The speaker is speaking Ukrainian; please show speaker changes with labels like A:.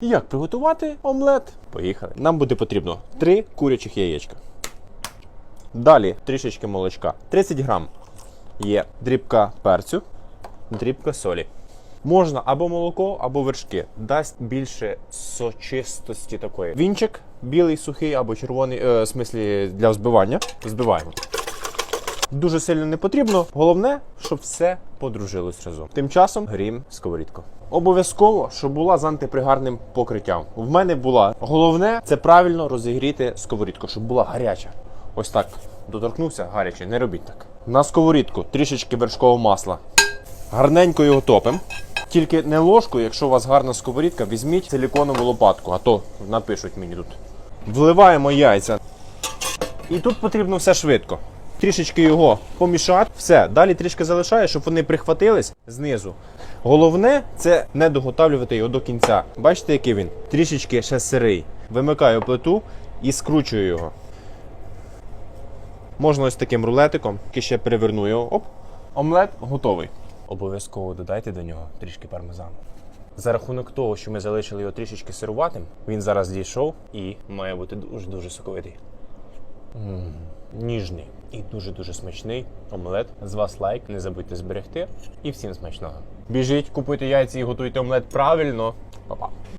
A: Як приготувати омлет? Поїхали. Нам буде потрібно 3 курячих яєчка. Далі трішечки молочка. 30 грам є дрібка перцю, дрібка солі. Можна або молоко, або вершки. Дасть більше сочистості такої. Вінчик білий, сухий або червоний, е, в смислі для взбивання. Збиваємо. Дуже сильно не потрібно. Головне, щоб все подружилось разом. Тим часом грім сковорідку. Обов'язково, щоб була з антипригарним покриттям. В мене була. Головне це правильно розігріти сковорідку, щоб була гаряча. Ось так. Доторкнувся гаряче, не робіть так. На сковорідку трішечки вершкового масла. Гарненько його топимо. Тільки не ложкою, якщо у вас гарна сковорідка, візьміть силіконову лопатку, а то напишуть мені тут. Вливаємо яйця. І тут потрібно все швидко. Трішечки його помішати. Все, далі трішки залишаю, щоб вони прихватились знизу. Головне це не доготавлювати його до кінця. Бачите, який він? Трішечки ще сирий. Вимикаю плиту і скручую його. Можна ось таким рулетиком, який ще переверну його. Оп. Омлет готовий. Обов'язково додайте до нього трішки пармезану. За рахунок того, що ми залишили його трішечки сируватим, він зараз дійшов і має бути дуже-дуже соковитий. Ніжний і дуже-дуже смачний омлет. З вас лайк, не забудьте зберегти. І всім смачного. Біжіть, купуйте яйця і готуйте омлет правильно. Па-па.